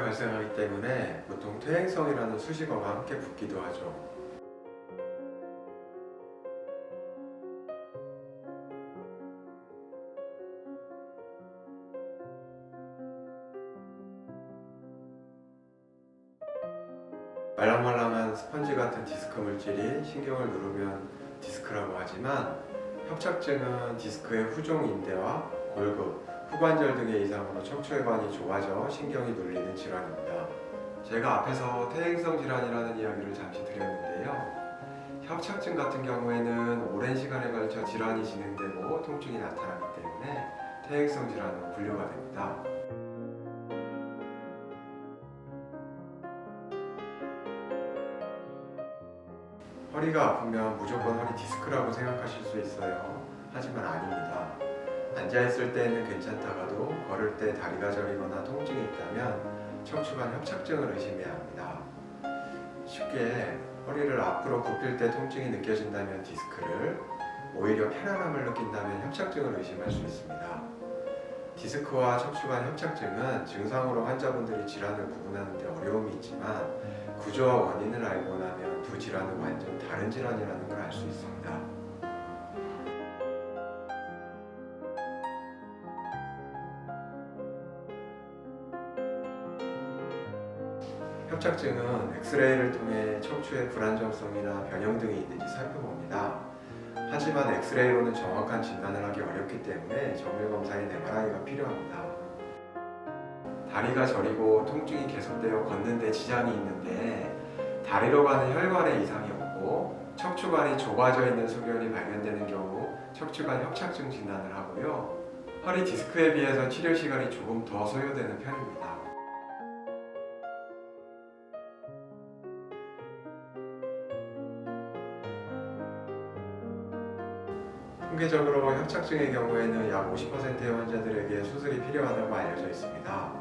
발생하기 때문에 보통 퇴행성이라는 수식어가 함께 붙기도 하죠. 말랑말랑한 스펀지 같은 디스크 물질이 신경을 누르면 디스크라고 하지만 협착증은 디스크의 후종 인대와 골급, 후관절 등의 이상으로 척추혈관이 좁아져 신경이 눌리는 질환입니다. 제가 앞에서 퇴행성 질환이라는 이야기를 잠시 드렸는데요. 협착증 같은 경우에는 오랜 시간에 걸쳐 질환이 진행되고 통증이 나타나기 때문에 퇴행성 질환으로 분류가 됩니다. 허리가 아프면 무조건 허리 디스크라고 생각하실 수 있어요. 하지만 아닙니다. 앉아있을 때는 괜찮다가도 걸을 때 다리가 저리거나 통증이 있다면 척추관 협착증을 의심해야 합니다. 쉽게 허리를 앞으로 굽힐 때 통증이 느껴진다면 디스크를 오히려 편안함을 느낀다면 협착증을 의심할 수 있습니다. 디스크와 척추관 협착증은 증상으로 환자분들이 질환을 구분하는 데 어려움이 있지만 구조와 원인을 알고 나면 두 질환은 완전 다른 질환이라는 걸 알 수 있습니다. 협착증은 엑스레이를 통해 척추의 불안정성이나 변형 등이 있는지 살펴봅니다. 하지만 엑스레이로는 정확한 진단을 하기 어렵기 때문에 정밀 검사인 MRI가 필요합니다. 다리가 저리고 통증이 계속되어 걷는데 지장이 있는데 다리로 가는 혈관에 이상이 없고 척추관이 좁아져 있는 소견이 발견되는 경우 척추관 협착증 진단을 하고요. 허리 디스크에 비해서 치료 시간이 조금 더 소요되는 편입니다. 통계적으로 협착증의 경우에는 약 50%의 환자들에게 수술이 필요하다고 알려져 있습니다.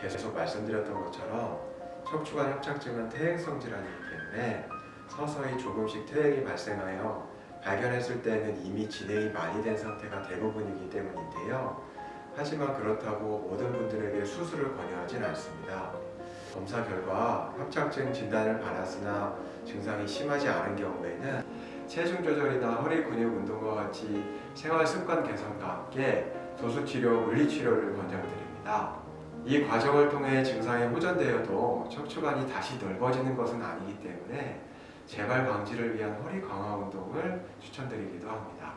계속 말씀드렸던 것처럼 척추관 협착증은 퇴행성 질환이기 때문에 서서히 조금씩 퇴행이 발생하여 발견했을 때는 이미 진행이 많이 된 상태가 대부분이기 때문인데요. 하지만 그렇다고 모든 분들에게 수술을 권유하진 않습니다. 검사 결과 협착증 진단을 받았으나 증상이 심하지 않은 경우에는 체중 조절이나 허리 근육 운동과 같이 생활 습관 개선과 함께 도수 치료, 물리 치료를 권장드립니다. 이 과정을 통해 증상이 호전되어도 척추관이 다시 넓어지는 것은 아니기 때문에 재발 방지를 위한 허리 강화 운동을 추천드리기도 합니다.